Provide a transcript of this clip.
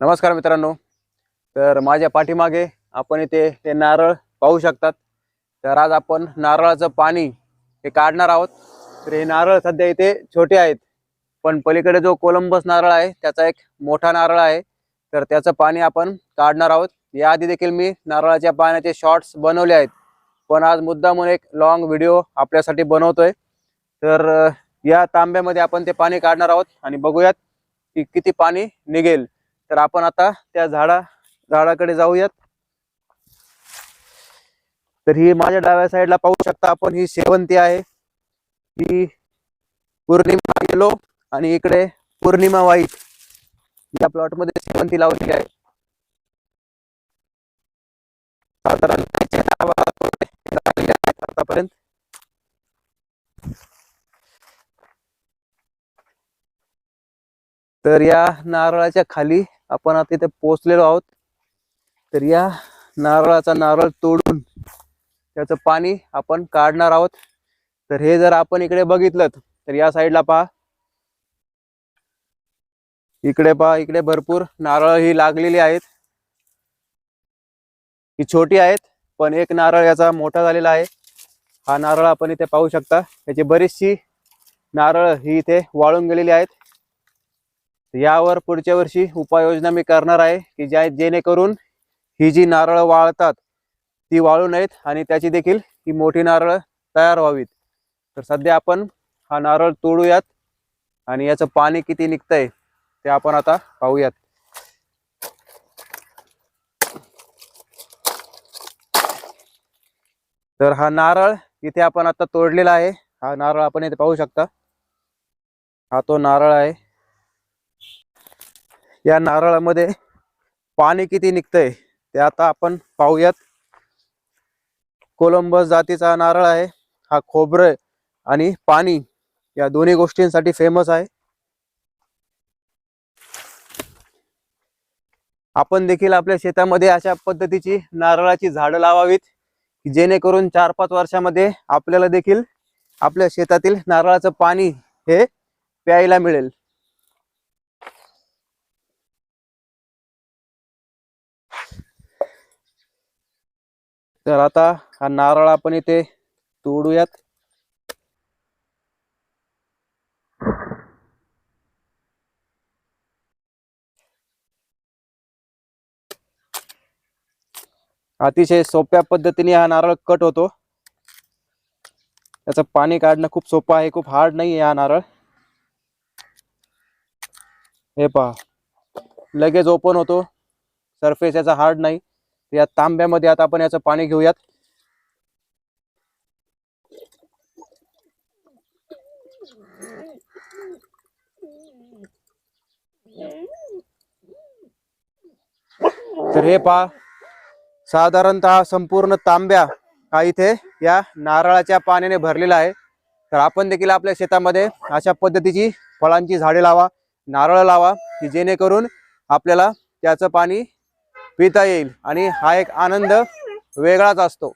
नमस्कार मित्रांनो. तर माझ्या पाठीमागे आपण इथे ते नारळ पाहू शकतात. तर आज आपण नारळाचं पाणी हे काढणार आहोत. तर हे नारळ सध्या इथे छोटे आहेत. पण पलीकडे जो कोलंबस नारळ आहे त्याचा एक मोठा नारळ आहे. तर त्याचं पाणी आपण काढणार आहोत. याआधी देखील मी नारळाच्या पाण्याचे शॉर्ट्स बनवले आहेत. पण आज मुद्दा म्हणून एक लॉंग व्हिडिओ आपल्यासाठी बनवतोय. तर या तांब्यामध्ये आपण ते पाणी काढणार आहोत आणि बघूयात की किती पाणी निघेल. तर आपण आता त्या झाडा झाडाकडे जाऊयात. तर ही माझ्या डाव्या साईडला पाहू शकता आपण ही शेवंती आहे. ही पौर्णिमा येलो आणि इकडे पौर्णिमा व्हाईट. या प्लॉटमध्ये शेवंती लावलेली आहे. साधारण आतापर्यंत? तर या नारळाच्या खाली आपण आता इथे पोचलेलो आहोत. तर या नारळाचा नारळ तोडून त्याचं पाणी आपण काढणार आहोत. तर हे जर आपण इकडे बघितलं तर या साईडला पहा. इकडे पहा इकडे भरपूर नारळ ही लागलेली आहेत. ही छोटी आहेत पण एक नारळ याचा मोठा झालेला आहे. हा नारळ आपण इथे पाहू शकता. याची बरीचशी नारळ ही इथे वाळून गेलेली आहेत. यावर पुढच्या वर्षी उपाययोजना मी करणार आहे की ज्या जेणेकरून ही जी नारळ वाळतात ती वाळू नयेत आणि त्याची देखील ही मोठी नारळ तयार व्हावीत. तर सध्या आपण हा नारळ तोडूयात आणि याचं पाणी किती निघतंय ते आपण आता पाहूयात. तर हा नारळ इथे आपण आता तोडलेला आहे. हा नारळ आपण इथे पाहू शकता. हा तो नारळ आहे. या नारळामध्ये पाणी किती निघतंय ते आता आपण पाहूयात. कोलंबस जातीचा नारळ आहे. हा खोबरं आणि पाणी या दोन्ही गोष्टींसाठी फेमस आहे. आपण देखील आपल्या शेतामध्ये अशा पद्धतीची नारळाची झाडं लावावीत जेणेकरून चार पाच वर्षामध्ये आपल्याला देखील आपल्या शेतातील नारळाचं पाणी हे प्यायला मिळेल. तर आता हा नारळ आपण इथे तोडूयात. अतिशय सोप्या पद्धतीने हा नारळ कट होतो. त्याचं पाणी काढणं खूप सोपं आहे खूप हार्ड नाही आहे हा नारळ. हे पहा लगेच ओपन होतो. सरफेस याचा हार्ड नाही. या तांब्यामध्ये आता आपण याचं पाणी घेऊयात. तर हे पहा साधारणतः संपूर्ण तांब्या हा इथे या नारळाच्या पाण्याने भरलेला आहे. तर आपण देखील आपल्या शेतामध्ये अशा पद्धतीची फळांची झाडे लावा नारळ लावा की जेणेकरून आपल्याला त्याचं पाणी पिता येईल आणि हा एक आनंद वेगळाच असतो.